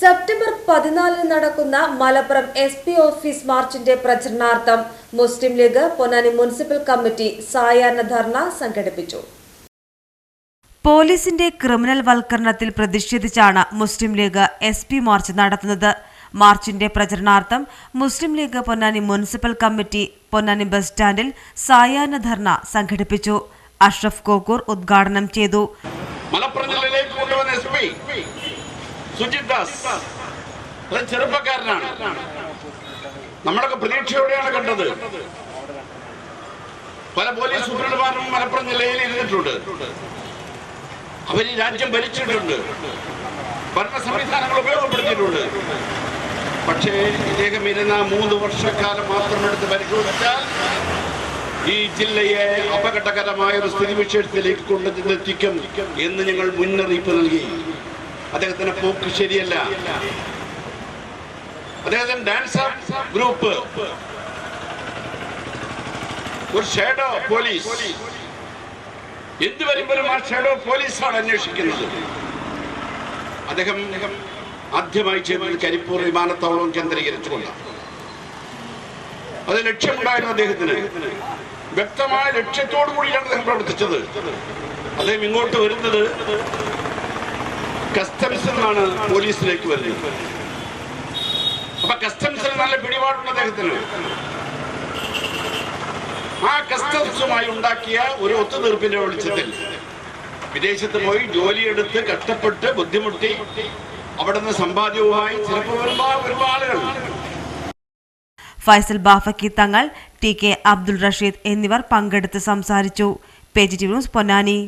September പതിനാലിന് നടക്കുന്ന Malappuram S P office മാർച്ചിന്റെ പ്രചരണാർത്ഥം മുസ്ലിം ലീഗ് പൊന്നാനി മുനിസിപ്പൽ കമ്മിറ്റി സായാഹ്ന ധർണ സംഘടിപ്പിച്ചു. പോലീസിന്റെ ക്രിമിനൽ വൽക്കരണത്തിൽ പ്രതിഷേധിച്ചാണ് Muslim League S P march നടത്തുന്നത്. മാർച്ചിന്റെ പ്രചരണാർത്ഥം Muslim League Ponnani municipal committee Ponnani bus സ്റ്റാൻഡിൽ സായാഹ്ന ധർണ സംഘടിപ്പിച്ചു. അഷ്റഫ് കോക്കൂർ ഉദ്ഘാടനം ചെയ്തു. മലപ്പുറം ജില്ലയിലേക്ക് കൊണ്ടുവന്ന എസ് പി സുജിത് ദാസ്. അത് ചെറുപ്പക്കാരനാണ്. നമ്മളൊക്കെ പ്രതീക്ഷയോടെയാണ് കണ്ടത്. പല പോലീസ് സൂപ്രണ്ടുമാരും മലപ്പുറം ജില്ലയിൽ ഇരുന്നിട്ടുണ്ട്. അവർ ഈ രാജ്യം ഭരിച്ചിട്ടുണ്ട്. ഭരണ സംവിധാനങ്ങൾ ഉപയോഗപ്പെടുത്തിയിട്ടുണ്ട്. പക്ഷേ ഇദ്ദേഹം ഇരുന്ന മൂന്ന് വർഷക്കാലം മാത്രം എടുത്ത് പരിശോധിച്ചാൽ ഈ ജില്ലയെ അപകടകരമായ ഒരു സ്ഥിതിവിശേഷത്തിലേക്ക് കൊണ്ടെത്തിക്കും എന്ന് ഞങ്ങൾ മുന്നറിയിപ്പ് നൽകി. അദ്ദേഹത്തിന്റെ പോക്ക് ശരിയല്ല. അദ്ദേഹത്തിന്റെ ഡാൻസർ ഗ്രൂപ്പ് ഒരു ഷേഡോ പോലീസ് എന്ത് വരുമ്പോഴും ആ ഷേഡോ പോലീസാണ് അന്വേഷിക്കുന്നത്. അദ്ദേഹം ആദ്യമായി ചെയ്തത് കരിപ്പൂർ വിമാനത്താവളം കേന്ദ്രീകരിച്ചുകൊണ്ടാണ് അത് ലക്ഷ്യമുണ്ടായിരുന്നു അദ്ദേഹത്തിന്. വ്യക്തമായ ലക്ഷ്യത്തോടു കൂടിയാണ് അദ്ദേഹം പ്രവർത്തിച്ചത്. അദ്ദേഹം ഇങ്ങോട്ട് വരുന്നത് കസ്റ്റംസിൽ നിന്നാണ് പോലീസിലേക്ക് വരുന്നത്. അപ്പൊ കസ്റ്റംസിൽ നല്ല പിടിപാടുണ്ട് അദ്ദേഹത്തിന്. ആ കസ്റ്റംസുമായി ഉണ്ടാക്കിയ ഒരു ഒത്തുതീർപ്പിന്റെ വെളിച്ചത്തിൽ വിദേശത്ത് പോയി ജോലിയെടുത്ത് കഷ്ടപ്പെട്ട് ബുദ്ധിമുട്ടി അവിടുന്ന് സമ്പാദ്യവുമായി ചിലപ്പോൾ ഒരുപാട് ഒരുപാട് ഫൈസൽ ബാഫക്കി തങ്ങൾ ടി കെ അബ്ദുൾ റഷീദ് എന്നിവർ പങ്കെടുത്ത് സംസാരിച്ചു. Page news Ponnani.